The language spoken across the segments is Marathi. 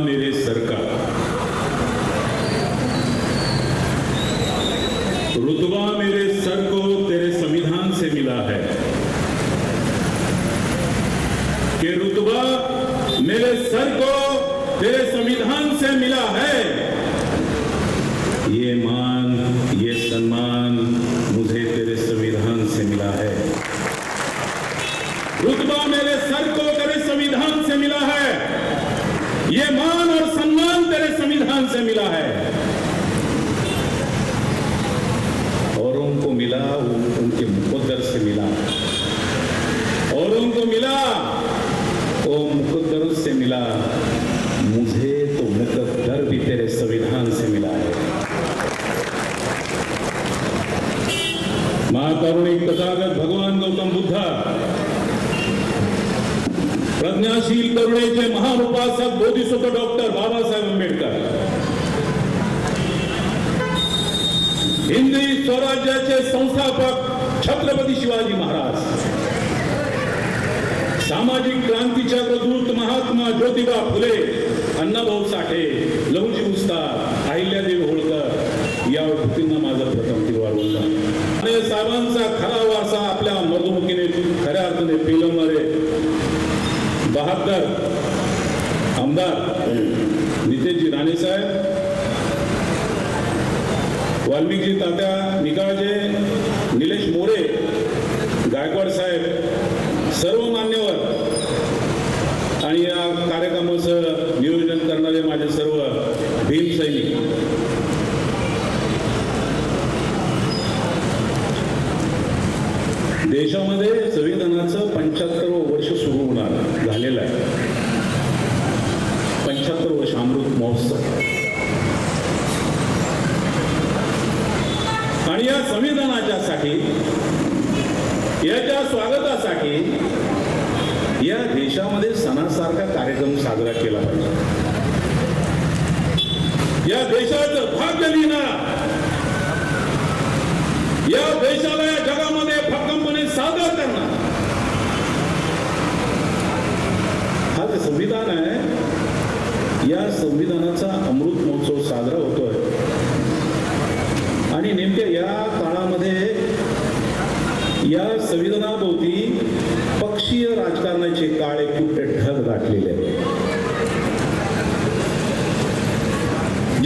मेरे सर का रुतबा मेरे सर को तेरे संविधान से मिला है कि रुतबा मेरे सर को तेरे संविधान से मिला है ये मान ये सम्मान मुझे तेरे संविधान से मिला है रुतबा मेरे सर को तेरे संविधान से मिला है ये मान और सम्मान तेरे संविधान से मिला है औरों को मिला उन- उनके मुकद्दर से मिला औरों को मिला वो मुकद्दर से मिला मुझे तो मुकद्दर भी तेरे संविधान से मिला है महाकारुणिक तथागत भगवान गौतम बुद्ध प्रज्ञाशील करुणेचे महान उपासक बोधिसत्व डॉक्टर बाबासाहेब आंबेडकर. हिंदी स्वराज्याचे संस्थापक छत्रपती शिवाजी महाराज. सामाजिक क्रांतीच्या प्रदूत महात्मा ज्योतिबा फुले अण्णाभाऊ साठे लहुजी उस्ताद अहिल्यादेवी होळकर या व्यक्तींना माझा प्रथम तिरवार होता आणि साहेबांचा खरा वारसा आपल्या मधुमुखीने खऱ्या अर्थाने पेलवणारे बहादर आमदार नितेशजी राणे साहेब वाल्मिकजी तात्या निकाळजे निलेश मोरे गायकवाड साहेब सर्व मान्यवर. आणि या कार्यक्रमाचं नियोजन करणारे माझे सर्व भीम सैनिक. देशामध्ये संविधानाचं पंच्याहत्तर झालेला आहे. पंच्याहत्तर वर्ष अमृत महोत्सव. आणि या संविधानाच्या साठी याच्या स्वागतासाठी या देशामध्ये सणासारखा कार्यक्रम साजरा केला पाहिजे. या देशाचं भाग्य लिहिणार. या देशाला या जगामध्ये भक्कमपणे सादर करणार हा जे संविधान आहे. या संविधानाचा अमृत महोत्सव साजरा होतोय. आणि नेमक्या या काळामध्ये या संविधानाभोवती पक्षीय राजकारणाचे काळे कुठे ढग गाठलेले आहेत?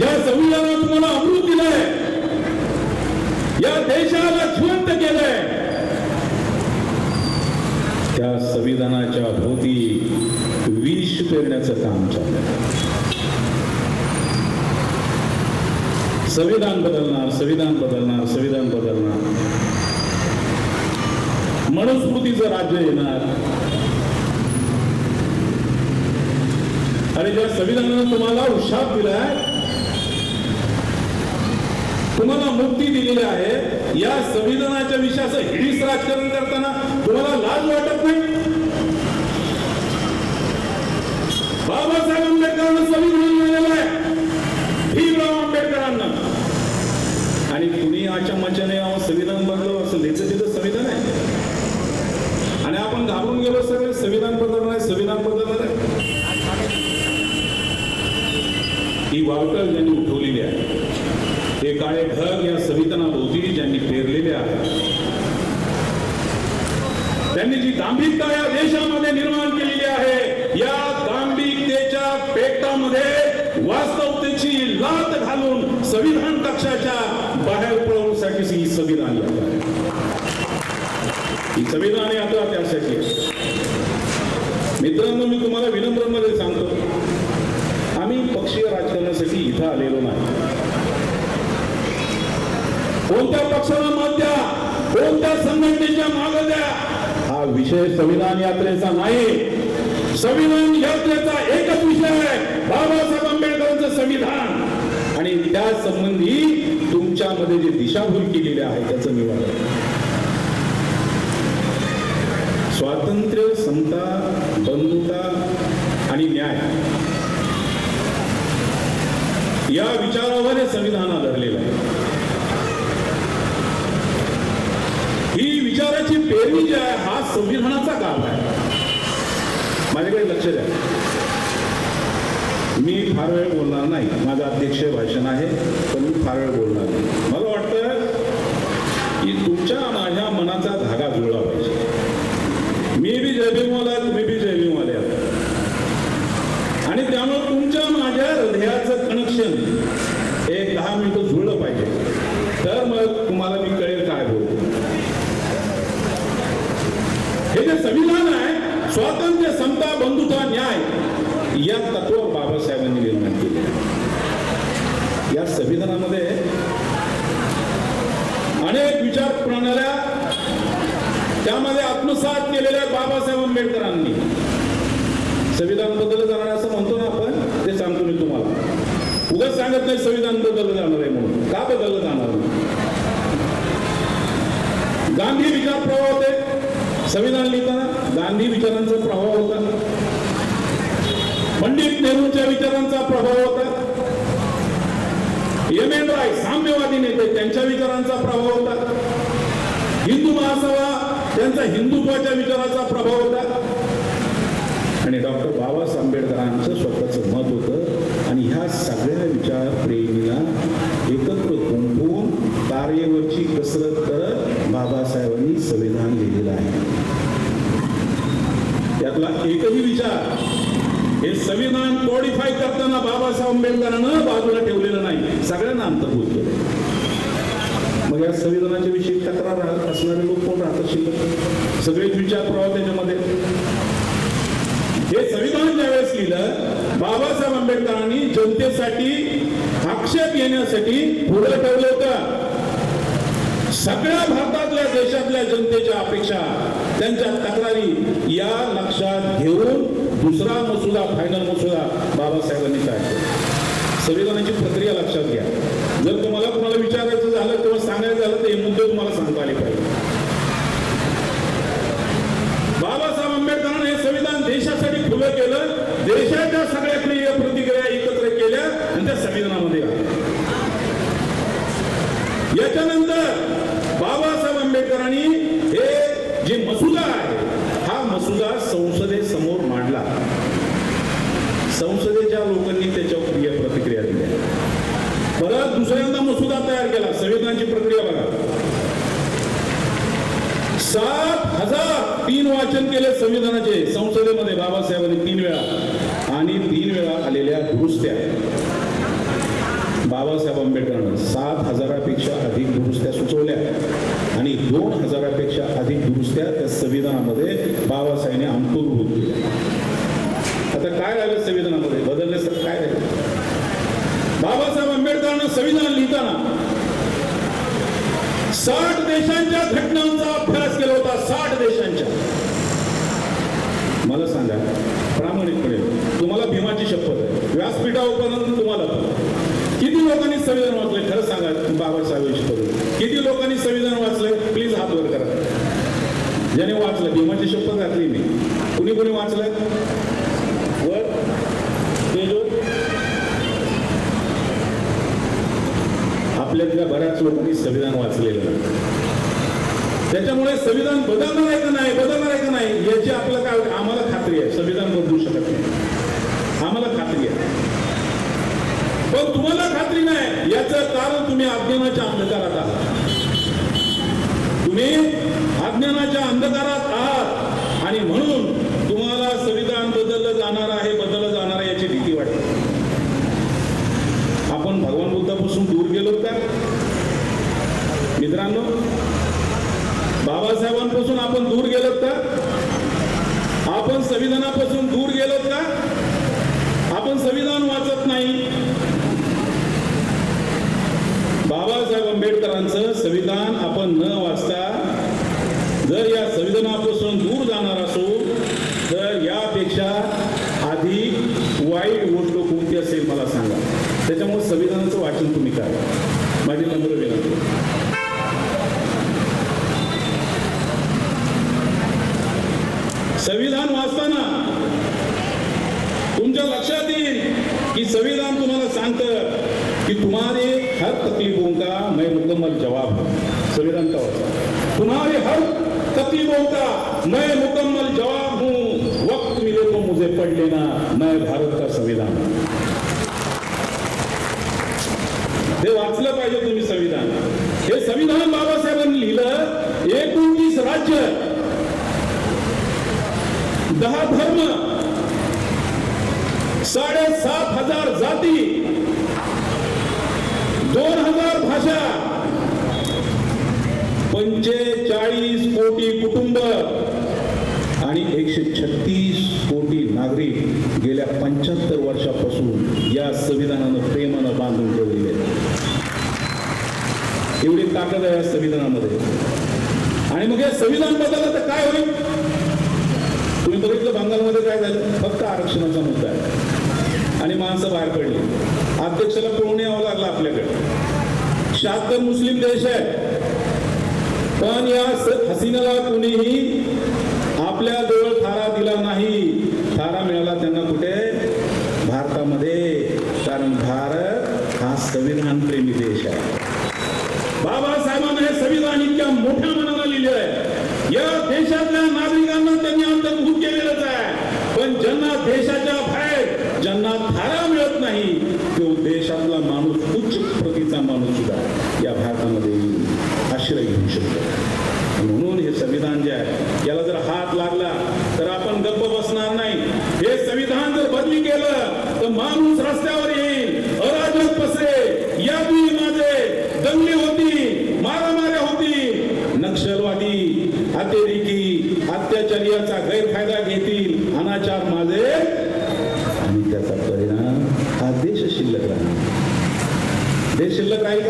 या संविधानात तुम्हाला अमृत दिलंय या देशाला जिवंत केलंय त्या संविधानाच्या भोवती विष पेरण्याचं काम चाललं संविधान बदलणार संविधान बदलणार संविधान बदलणार. मनुस्मृतीचं राज्य येणार. आणि ज्या संविधानानं तुम्हाला उशाप दिलाय तुम्हाला मुक्ती दिलेली आहे या संविधानाच्या विषयाचं हिडीस राजकारण करताना तुम्हाला लाज वाटत नाही? बाबासाहेब आंबेडकरांना संविधान मिळालेलं आहे. भीमराव आंबेडकरांना. आणि कुणी आच्या मचाने संविधान बदलव असं लिहितं तिथं संविधान आहे. आणि आपण घाबरून गेलो सगळे संविधान बदलणार आहे संविधान बदलणार आहे. ही वावटल ज्यांनी उठवलेली आहे हे काळे ढग या संविधानाभोवती ज्यांनी पेरलेले आहे त्यांनी जी गांभीरता या देशामध्ये त्याची लात घालून संविधान कक्षाच्या बाहेर पळवण्यासाठी ही संविधान यात्रा ही संविधान यात्रा त्यासाठी. मित्रांनो मी तुम्हाला विनम्रमध्ये सांगतो आम्ही पक्षीय राजकारणासाठी इथं आलेलो नाही. कोणत्या पक्षाला मत द्या कोणत्या संघटनेच्या माग द्या हा विषय संविधान यात्रेचा नाही. संविधान यात्रेचा एकच विषय आहे बाबासाहेब संविधान. आणि त्या संबंधी तुमच्यामध्ये जे दिशाभूल केलेली आहे त्याचं निवारण. स्वातंत्र्य समता बंधुता आणि न्याय. या विचारावर हे संविधान आधारलेलं आहे. ही विचाराची पेरणी जी आहे हा संविधानाचा काम आहे. माझ्याकडे लक्ष द्या. मी फार वेळ बोलणार नाही. माझं अध्यक्ष भाषण आहे पण मी फार वेळ बोलणार नाही. मला वाटतं की तुमच्या माझ्या मनाचा धागा जुळला पाहिजे. मी बी जयभीमवाला तुम्ही बी जयभीमवाले आणि त्यामुळे तुमच्या माझ्या हृदयाचं कनेक्शन एक दहा मिनिटं जुळलं पाहिजे. तर मग तुम्हाला मी कळेल काय बोलतो. हे जे संविधान आहे स्वातंत्र्य समता बंधुता न्याय या तत्व बाबासाहेबांनी निर्माण केले या संविधानामध्ये अनेक विचार प्रणाल्या त्यामध्ये आत्मसात केलेल्या बाबासाहेब आंबेडकरांनी. संविधान बदल जाणार असं म्हणतो ना आपण ते सांगतो मी तुम्हाला. उगाच सांगत नाही संविधान बदललं जाणार आहे म्हणून. का बदललं जाणार गांधी विचार प्रवाह होते. संविधान लिहिताना गांधी विचारांचा प्रभाव होता. पंडित नेहरूंच्या विचारांचा प्रभाव होता. एम एन राय साम्यवादी नेते त्यांच्या विचारांचा प्रभाव होता. हिंदू महासभा त्यांचा हिंदुत्वाच्या विचाराचा प्रभाव होता. आणि डॉक्टर बाबासाहेब आंबेडकरांचं स्वतःचं मत होतं. आणि ह्या सगळ्या विचार प्रेमीला एकत्र गुंफून कार्यवरची कसरत करत बाबासाहेबांनी संविधान लिहिलेलं आहे. त्यातला एकही विचार हे संविधान मॉडिफाय करताना बाबासाहेब आंबेडकरांना बाजूला ठेवलं सगळ्यांना अंतर्भूत केलं मग या संविधानाच्या विषयी तक्रार असणारे लोक कोण राहतात शिल्लक सगळेच विचार प्रवाह त्याच्यामध्ये. हे संविधान ज्यावेळेस लिहिलं बाबासाहेब आंबेडकरांनी जनतेसाठी आक्षेप येण्यासाठी पुढे ठेवलं होतं. सगळ्या भारतातल्या देशातल्या जनतेच्या अपेक्षा त्यांच्या तक्रारी या लक्षात घेऊन दुसरा मसुदा फायनल मसुदा बाबासाहेबांनी तयार संविधानाची प्रक्रिया लक्षात घ्या. जर तुम्हाला कोणाला विचारायचं झालं किंवा सांगायचं झालं तर हे मुद्दे तुम्हाला सांगता आले पाहिजे. बाबासाहेब आंबेडकरांनी हे संविधान देशासाठी खुलं केलं. देशाच्या सगळ्या क्रिया प्रतिक्रिया एकत्र केल्या आणि त्या संविधानामध्ये याच्यानंतर बाबासाहेब आंबेडकरांनी हे जे मसुदा आहे हा मसुदा संसदेसमोर मांडला. संसदेच्या लोकांनी त्याच्यावर क्रिया प्रतिक्रिया दिल्या परत दुसऱ्यांदा मसुदा तयार केला. संविधानाची प्रक्रिया बघा. सात हजार तीन वाचन केले संविधानाचे संसदेमध्ये बाबासाहेबांनी तीन वेळा. आणि तीन वेळा आलेल्या दुरुस्त्या. बाबासाहेब आंबेडकरांनी सात हजारापेक्षा अधिक दुरुस्त्या सुचवल्या. आणि दोन हजारापेक्षा अधिक दुरुस्त्या त्या संविधानामध्ये बाबासाहेबांनी अंतर्भूत आता काय राहिलं संविधानामध्ये? बदलण्यासारखं काय राहिलं बाबासाहेब आंबेडकरांना संविधान लिहिताना साठ देशांच्या घटनांचा अभ्यास केला होता साठ देशांच्या. मला सांगा प्रामाणिकपणे तुम्हाला भीमाची शपथ आहे. व्यासपीठापर्यंत तुम्हाला. किती लोकांनी संविधान वाचलंय? खरं सांगा बाबासाहेबांची किती लोकांनी संविधान वाचलंय? प्लीज हात वर करा. ज्याने वाचलं भीमाची शपथ घातली मी. कुणी कुणी वाचलंय वर तेजो लोकांनी संविधान वाचलेलं नाही. त्याच्यामुळे संविधान बदलणार आहे का नाही बदलणार आहे का नाही याची आपलं काय आम्हाला खात्री आहे. संविधान बदलू शकत नाही. आम्हाला खात्री आहे. पण तुम्हाला खात्री नाही. याचं कारण तुम्ही अज्ञानाच्या अंधकारात आहात. तुम्ही अज्ञानाच्या अंधकारात आहात आणि म्हणून तुम्हाला संविधान बदललं जाणार आहे बदललं जाणार आहे याची भीती वाटते आपण भगवान बुद्धापासून दूर गेलो का मित्रांनो बाबासाहेबांपासून आपण दूर गेलो का आपण संविधानापासून दूर गेलोत का आपण संविधान वाचत नाही बाबासाहेब आंबेडकरांचं संविधान आपण न वाचता जर या संविधानापासून दूर जाणार असो तर यापेक्षा अधिक वाईट गोष्ट कोणती असेल मला सांगा त्याच्यामुळे संविधानाचं वाचन तुम्ही करा माझी नम्र विनंती असताना तुमच्या लक्षात येईल की संविधान तुम्हाला सांगतं की तुम्हारे हर तकलीफों का मैं मुकम्मल जवाब हूं. संविधान का वाचा तुम्हारे हर तकलीफों का मैं मुकम्मल जवाब हूं. वक्त मिले तो मुझे पढ़ पढ़ लेना मैं भारत का संविधान हे वाचलं पाहिजे तुम्ही संविधान. हे संविधान बाबासाहेबांनी लिहिलं एकोणतीस राज्य दहा धर्म साडेसात हजार जाती दोन हजार भाषा पंचेचाळीस कोटी कुटुंब आणि एकशे छत्तीस कोटी नागरिक गेल्या पंच्याहत्तर वर्षापासून या संविधानानं प्रेमानं बांधून ठेवलेले एवढी ताकद आहे या संविधानामध्ये. आणि मग हे संविधान बदललं तर काय होईल? काय झालं फक्त आरक्षणाचा मुद्दा आहे. आणि माणसं बाहेर पडली. अध्यक्षाला पळून यावं लागलं आपल्याकडे? शहात्तर मुस्लिम देश आहे. पण या हसीनाला कोणीही आपल्या जवळ थारा दिला नाही. थारा मिळाला त्यांना कुठे? भारतामध्ये. कारण भारत हा संविधान प्रेमी देश आहे. बाबासाहेबांना हे संविधान इतक्या मोठ्या मनाला लिहिले आहे. या देशातल्या नागरिक त्यांनी अंतर्भूत केलेलंच आहे पण ज्यांना देशाच्या बाहेर ज्यांना थारा मिळत नाही तो देशातला माणूस उच्च प्रतीचा माणूस सुद्धा या भारतामध्ये आश्रय घेऊ शकतो. म्हणून हे संविधान जे आहे याला जर हात लागला तर आपण गप्प बसणार नाही. हे संविधान जर बदली केलं तर माणूस रस्त्यावर येईल. अराजक पसरे या माझे दंगली होती मारामाऱ्या होती. नक्षलवादी अतिरेकी अत्याचारी याचा घेतील अनाचार माझे आणि त्याचा परिणाम हा देश शिल्लक राहणार देश शिल्लक राहील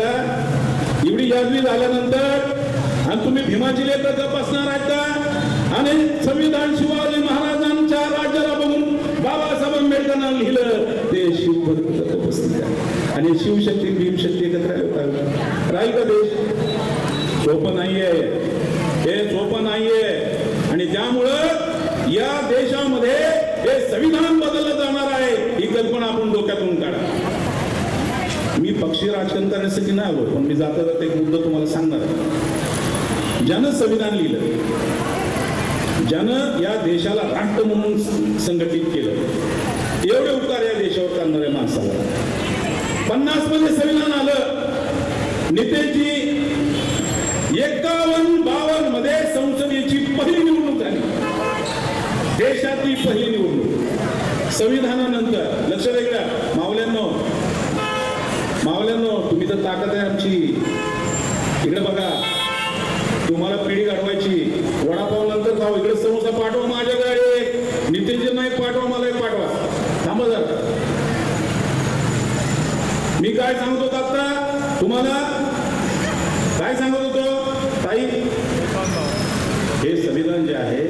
का झाल्यानंतर आणि तुम्ही भीमाजीले तर गप असणार आहेत का? आणि संविधान शिवाजी महाराजांच्या राज्याला बघून बाबासाहेब आंबेडकरांना लिहिलं ते शिवभक्त उपस्थित आणि शिवशक्ती भीमशक्ती एकत्र राहील का? राहील का देश सोपं नाहीये हे सोपं नाहीये आणि त्यामुळं या देशामध्ये हे संविधान बदललं जाणार आहे ही कल्पना आपण डोक्यातून काढा मी पक्षी राजकारण करण्यासाठी नाही आलो पण मी जाता जाता एक मुद्दा तुम्हाला सांगणार. ज्यानं संविधान लिहिलं ज्यानं या देशाला राष्ट्र म्हणून संघटित केलं एवढे उपकार या देशावर करणाऱ्या माणसाला. पन्नासमध्ये संविधान आलं. नितेशजी एकावन्न बावन्नमध्ये संसदेची पहिली निवडणूक झाली. देशातली पहिली निवडणूक. संविधानानंतर लक्ष वेगळ्या मावल्यांना मावल्यांनो तुम्ही तर ताकद आहे आमची. इकडे बघा. तुम्हाला पिढी गाठवायची वडापाव नंतर जाऊ इकडे समोसा पाठवा माझ्याकडे नितीनजी नाही पाठवा मला एक पाठवा. थांबा जर. मी काय सांगतो आता तुम्हाला काय सांगत होतो ताई हे संविधान जे आहे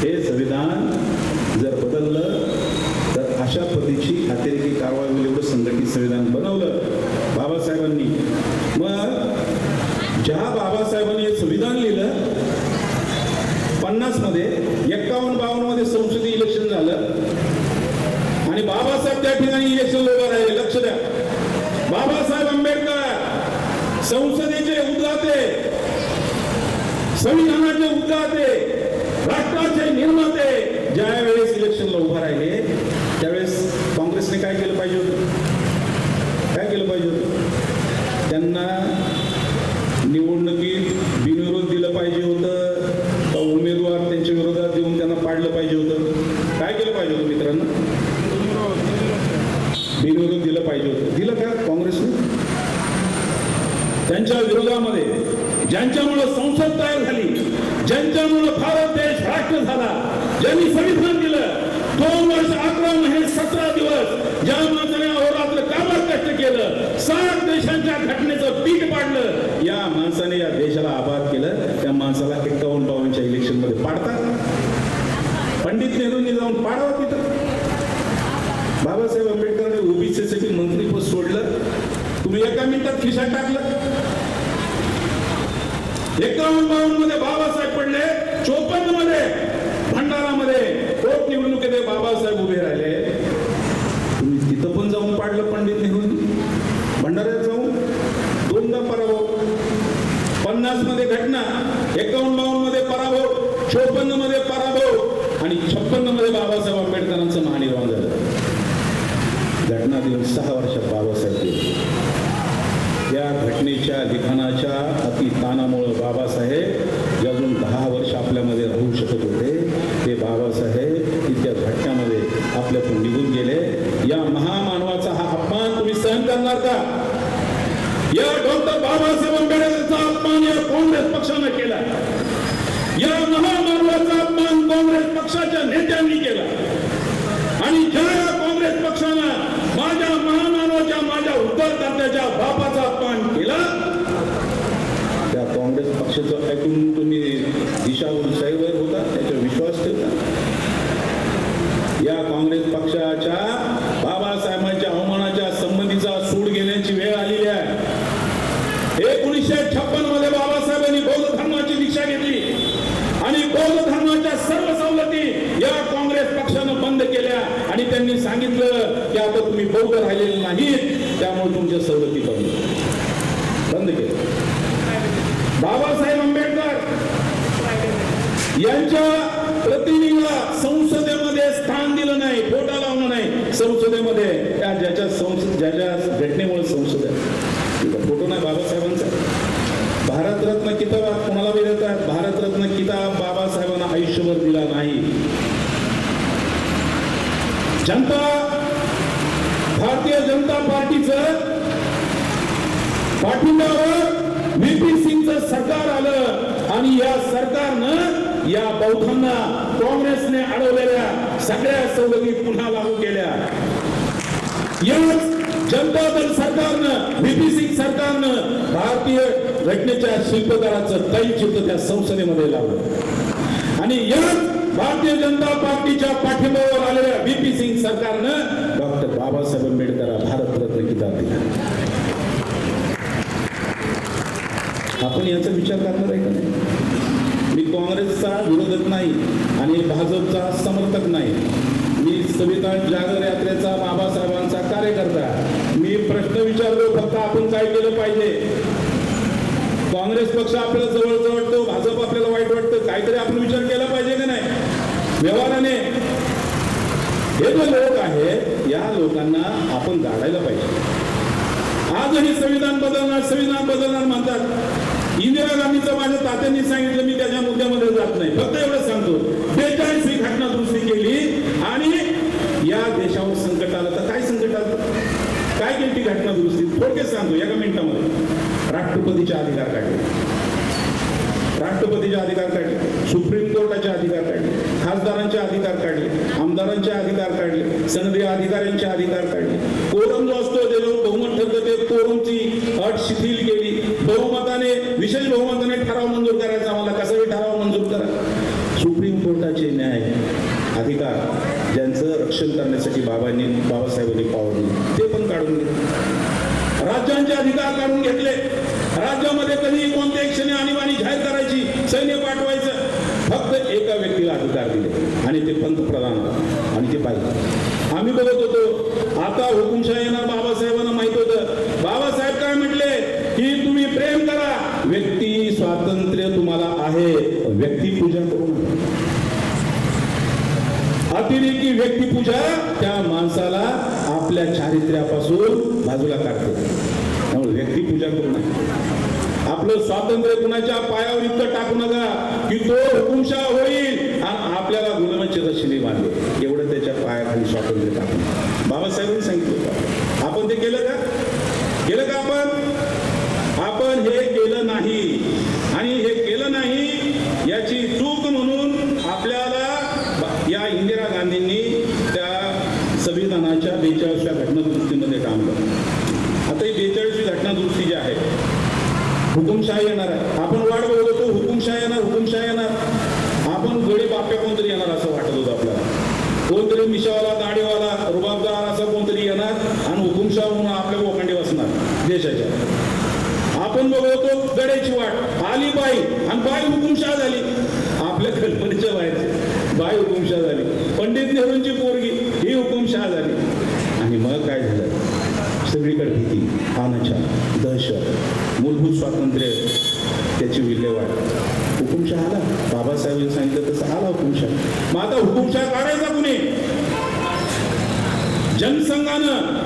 हे संविधान जर बदललं तर अशा पद्धतीची अतिरेकी कारवाई होईल एवढं संघटित संविधान बनवलं बाबासाहेबांनी. मग ज्या बाबासाहेबांनी हे संविधान लिहिलं पन्नासमध्ये एक्कावन्न बावन्नमध्ये संसदीय इलेक्शन झालं. आणि बाबासाहेब त्या ठिकाणी इलेक्शन उभं राहिले. लक्ष द्या. बाबासाहेब आंबेडकर संसदेचे उद्गाते संविधानाचे उद्गाते राष्ट्राचे निर्माते ज्या वेळेस इलेक्शनला उभं राहिले त्यावेळेस काँग्रेसने काय केलं पाहिजे होतं काय केलं पाहिजे होतं त्यांना निवडणुकीत बिनविरोध दिलं पाहिजे होतं का उमेदवार त्यांच्या विरोधात देऊन त्यांना पाडलं पाहिजे होतं काय केलं पाहिजे होतं मित्रांनो बिनविरोध दिलं पाहिजे होतं दिलं का काँग्रेसने त्यांच्या विरोधामध्ये ज्यांच्यामुळं संसद तयार झाली ज्यांच्यामुळं भारत देश राष्ट्र झाला त्यांनी संविधान दिलं. दोन वर्ष अकरा महिने सतरा दिवस ज्या माणसाने अहोरात्र कामात कष्ट केलं? सात देशांच्या घटनेचं पीठ पाडलं. या माणसाने या देशाला आबाद केलं. त्या माणसाला एक्कावन्न बावनच्या इलेक्शनमध्ये पाडतात. पंडित नेहरूंनी जाऊन पाडावं तिथं. बाबासाहेब आंबेडकरांनी ओबीसीसाठी मंत्रीपद सोडलं. तुम्ही एका मिनिटात खिशात टाकलं. एकावन्न बावन्नमध्ये बाबासाहेब छप्पन्नमध्ये बाबासाहेब आंबेडकरांचं महानिर्वाण झालं. घटना देऊन सहा वर्षात बाबासाहेब या घटनेच्या लिखाणाच्या अति तानामुळं बाबासाहेब सन्मान काँग्रेस पक्षाच्या नेत्यांनी केला. आणि ज्या काँग्रेस पक्षानं माझ्या महामानवाच्या माझ्या उत्तरदात्याच्या बापाचा अपमान केला त्या काँग्रेस पक्षाचं ऐकून तुम्ही दिशावून सैवर होता त्याच्यावर विश्वास ठेवता. या काँग्रेस पक्षाच्या बाबासाहेबांच्या अवमानाच्या संबंधीचा सूड घेण्याची वेळ आलेली आहे एकोणीसशे छप्पनमध्ये बाबासाहेबांनी बौद्ध धर्माची दीक्षा घेतली आणि बौद्ध धर्माच्या सर्व सवलती या काँग्रेस पक्षानं बंद केल्या आणि त्यांनी सांगितलं की आता तुम्ही बौद्ध राहिलेले नाहीत त्यामुळे तुमच्या सवलती बंद बंद केल्या बाबासाहेब आंबेडकर यांच्या प्रतिनिधीला संसदेमध्ये स्थान दिलं नाही फोटा लावलं नाही संसदेमध्ये त्या ज्याच्या संसद ज्याच्या घटनेमुळे संसद आहे तिथं फोटो नाही बाबासाहेबांचा भारतरत्न किताब कोणाला बी देतात भारतरत्न किताब बाबासाहेबांना आयुष्यभर दिला नाही जनता भारतीय जनता पार्टीचं पाठिंब्यावर व्हीपी सिंगचं सरकार आलं आणि या सरकारनं या बौद्धांना काँग्रेसने अडवलेल्या सगळ्या सवलती पुन्हा लागू केल्या. याच जनता दल सरकारनं व्हीपी सिंग सरकारनं भारतीय घटनेच्या शिल्पकाराचं तैलचित्र त्या संसदेमध्ये लावलं. आणि याच भारतीय जनता पार्टीच्या पाठिंब्यावर आलेल्या व्हीपी सिंग सरकारनं डॉक्टर बाबासाहेब आंबेडकर भारतरत्न किताब दिला. आपण याचा विचार करणार आहे का नाही? मी काँग्रेसचा विरोधक नाही आणि भाजपचा समर्थक नाही. मी संविधान जागर यात्रेचा बाबासाहेबांचा कार्यकर्ता. मी प्रश्न विचारलो फक्त आपण काय केलं पाहिजे? काँग्रेस पक्ष आपल्याला जवळच वाटतो भाजप आपल्याला वाईट वाटतं. काहीतरी आपण विचार केला पाहिजे का नाही? व्यवहाराने. हे जे लोक आहेत या लोकांना आपण गाडायला पाहिजे. आजही संविधान बदलणार संविधान बदलणार म्हणतात. इंदिरा गांधीचं माझ्या तात्यांनी सांगितलं मी त्याच्या मुद्द्यामध्ये जात नाही. फक्त एवढं सांगतो. बेचाळीस ही घटना दुरुस्ती केली आणि या देशावर संकट आलं. तर काय संकट आलं? काय केली ती घटना दुरुस्ती थोडक्यात सांगतो एका मिनिटामध्ये. राष्ट्रपतीचे अधिकार काढले राष्ट्रपतीचे अधिकार काढले सुप्रीम कोर्टाचे अधिकार काढले खासदारांचे अधिकार काढले आमदारांचे अधिकार काढले संघीय अधिकाऱ्यांचे अधिकार काढले कोरम जो असतो त्याच्यावर बहुमत ठरतं ते कोरमची अट शिथिल केली. बहुमताने विशेष बहुमताने ठराव मंजूर करायचा आम्हाला. कसाही ठराव मंजूर करा. सुप्रीम कोर्टाचे न्याय अधिकार ज्यांचं रक्षण करण्यासाठी बाबांनी बाबासाहेबांनी पावर ते पण काढून घेतले राज्यांचे अधिकार काढून घेतले. राज्यामध्ये कधी कोणत्या क्षणी आणीबाणी जाहीर करायची सैन्य पाठवायचं फक्त एका व्यक्तीला अधिकार दिले. आणि ते पंतप्रधान आणि ते पाहिजे. आम्ही बघत होतो आता हुकुमशाहीना बाबासाहेबांना माहीत होतं. बाबासाहेब काय म्हटले? की तुम्ही प्रेम करा. व्यक्ती स्वातंत्र्य तुम्हाला आहे. व्यक्ती पूजा करू नका. अतिरेकी व्यक्तिपूजा त्या माणसाला आपल्या चारित्र्यापासून बाजूला काढते. त्यामुळे व्यक्तिपूजा करू नका आपलं स्वातंत्र्य कुणाच्या पायावर इतकं टाकू नका की तो हुकुमशा होईल. आणि आपल्याला गुलामाची रशिनी मारले एवढं त्याच्या पायाखाली स्वातंत्र्य टाकू नका बाबासाहेबांनी सांगितलं आपण ते केलं का केलं का आपण आपण हे केलं नाही आणि हे केलं नाही याची चूक म्हणून आपल्याला या इंदिरा गांधींनी त्या संविधानाच्या बेचाळीसव्या घटनादुरुस्तीमध्ये काम केलं आता ही बेचाळीसवी घटनादुरुस्ती जी आहे हुकुमशाही येणार आहे. आपण वाट बघत होतो हुकुमशाही येणार हुकुमशाही येणार. आपण गडी बाप्या कोणतरी येणार असं वाटत होतं आपल्याला कोणतरी मिशावाला दाढीवाला रुबाबदार असं कोणतरी येणार आणि हुकुमशाह म्हणून आपल्या गोखंडी बसणार देशाच्या आपण बघतो गड्याची वाट आली बाई आणि बाई हुकुमशाह झाली आपल्या कल्पनेच्या बाहेर बाई हुकुमशाह झाली पंडित नेहरूंची पोरगी ही हुकुमशाह झाली आणि मग काय झालं सगळीकडे भीती अनाचार दहशत मूलभूत स्वातंत्र्य त्याची विल्हेवाट हुकुमशाह आला बाबासाहेबांनी सांगितलं तसं आला हुकुमशाह मग आता हुकुमशाह काढायचा कुणी जनसंघानं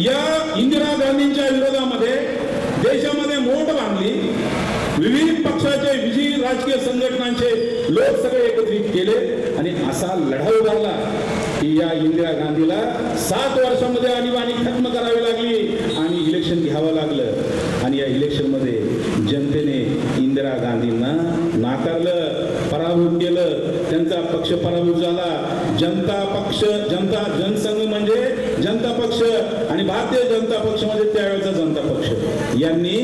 या इंदिरा गांधींच्या विरोधामध्ये देशामध्ये मोठ बांधली विविध पक्षाचे विविध राजकीय संघटनांचे लोक सगळे एकत्रित केले आणि असा लढा उभारला की या इंदिरा गांधीला सात वर्षामध्ये आणीबाणी खत्म करावी लागली आणि इलेक्शन घ्यावं लागलं. आणि या इलेक्शनमध्ये जनतेने इंदिरा गांधींना नाकारलं पराभूत केलं. त्यांचा पक्ष पराभूत झाला. जनता पक्ष जनता जनसंघ म्हणजे जनता पक्ष आणि भारतीय जनता पक्ष म्हणजे त्यावेळेचा जनता पक्ष. यांनी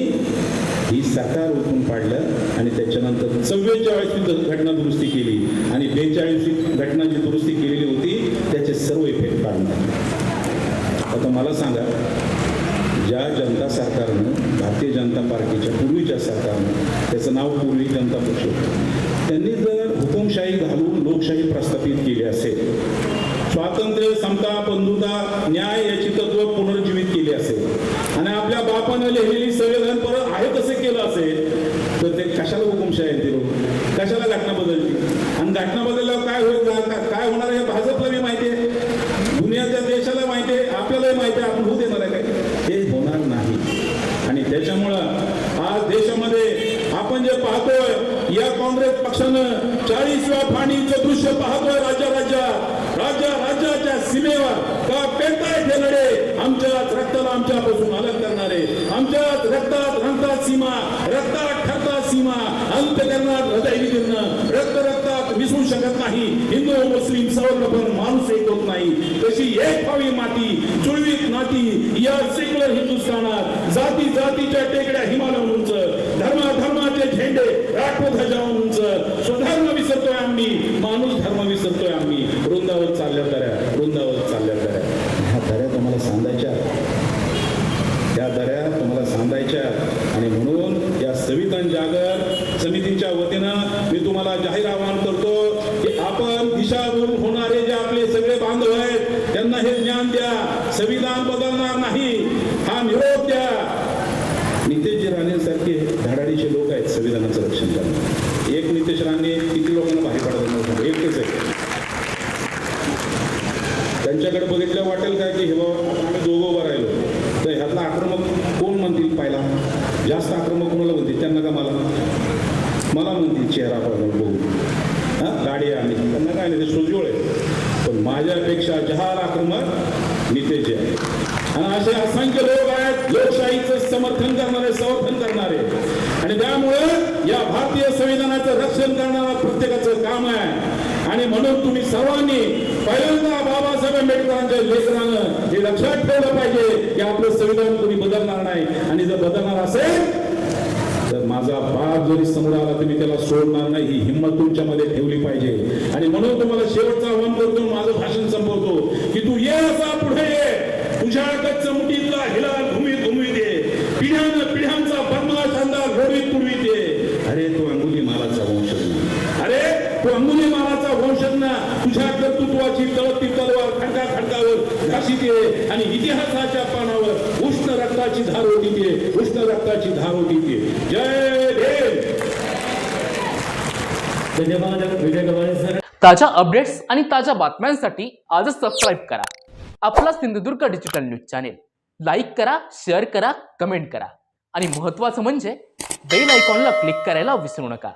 ही सरकार उठून पाडलं आणि त्याच्यानंतर चव्वेचाळीसची घटना दुरुस्ती केली आणि बेचाळीसची घटना जी दुरुस्ती केलेली होती त्याचे सर्व इफेक्ट काढून आता मला सांगा ज्या जनता सरकारनं भारतीय जनता पार्टीच्या पूर्वीच्या सरकारनं त्याचं नाव पूर्वी जनता पक्ष होतं त्यांनी जर हुकुमशाही घालून लोकशाही प्रस्थापित केली असेल स्वातंत्र्य समता बंधुता न्याय याची तत्व पुनर्जीवित केली असेल आणि आपल्या बापानं लिहिलेली संविधान परत आहे तसे केलं असेल तर ते कशाला हुकुमशाही दिलो कशाला घटना बदलली आणि घटना बदलल्यावर काय होईल? काय होणार आहे? भाजपला बी माहिती आहे. दुनियाच्या देशाला माहिती आहे. आपल्यालाही माहिती आहे. आपण होऊ देणार आहे काय? हे होणार नाही. आणि त्याच्यामुळं आज देशामध्ये आपण जे पाहतोय या काँग्रेस पक्षानं चाळीसव्या फाणीचं दृश्य पाहतोय राज्या राजा. राज्या राज्याच्या सीमेवर का पेटाय हे लढे आमच्याच रक्ताला आमच्यापासून अलग करणारे. आमच्याच रक्तात रंगतात सीमा. रक्तात सीमा अंत करणार हृदय विदीर्ण रक्त रक्तात मिसळू शकत नाही. हिंदू मुस्लिम सवर्ण माणूस एक होत नाही. तशी एक व्हावी माती चुळवीत नाती या सेक्युलर हिंदुस्थानात जाती जातीच्या टेकड्या हिमालय उंच धर्मा धर्माचे झेंडे राष्ट्रध्वजा उंच स्वधर्म विसरतोय आम्ही माणूस धर्म विसरतोय आम्ही. वृंदावर चालल्या दऱ्या वृंदावत चालल्या दऱ्या ह्या दऱ्या तुम्हाला सांगायच्या त्या दऱ्या तुम्हाला सांगायच्या आणि म्हणून या संविधान जागर समितीच्या वतीनं मी तुम्हाला जाहीर आवाहन करतो की आपण दिशाभूल होणारे जे आपले सगळे बांधव आहेत त्यांना हे ज्ञान द्या संविधान बदलणार नाही हा निरोप द्या नितेशजी राणेंसारखे धडाडीचे लोक आहेत संविधानाचं रक्षण करणार एक नितेश राणे किती लोकांना बाहेर पडतात एकच आहे त्यांच्याकडे बघितलं वाटेल काय की हे बाबा आम्ही दोघं उभं राहिलो? तर ह्यातला आक्रमक कोण म्हणतील पाहिला? जास्त आक्रमक कोणाला म्हणतील? त्यांना का मला? मला म्हणतील चेहरा बघून बघून हां? गाडी आणली त्यांना काय नाही ते सोजोळ आहे पण माझ्यापेक्षा जहाल आक्रमक नितेचे आहे. आणि असे असंख्य लोक आहेत लोकशाहीचं समर्थन करणारे समर्थन करणारे. आणि त्यामुळे या भारतीय संविधानाचं रक्षण करणारा प्रत्येकाचं काम आहे. आणि म्हणून तुम्ही सर्वांनी पहिल्यांदा बाबासाहेब आंबेडकरांच्या लेखनानं हे लक्षात ठेवलं पाहिजे की आपलं संविधान कोणी बदलणार नाही. आणि जर बदलणार असेल तर माझा बाप जरी समोर आला तुम्ही त्याला सोडणार नाही. ही हिंमत तुमच्यामध्ये ठेवली पाहिजे. आणि म्हणून तुम्हाला शेवटचा आव्हान करतो माझं भाषण संपवतो की तू ये असा पुढे ये. तुझ्या कच्च मुठीतला खडकावर घाशीत आणि इतिहासाच्या पानावर उष्ण रक्ताची धार होती ते उष्ण रक्ताची धार होती ते जय भीम! धन्यवाद विजय गव्हाणे सर ताज्या अपडेट्स आणि ताज्या बातम्यांसाठी आजच सबस्क्राईब करा. आपला Sindhudurg digital news channel like करा शेअर करा कमेंट करा. आणि महत्त्वाचं म्हणजे बेल आयकॉनला क्लिक करायला विसरू नका.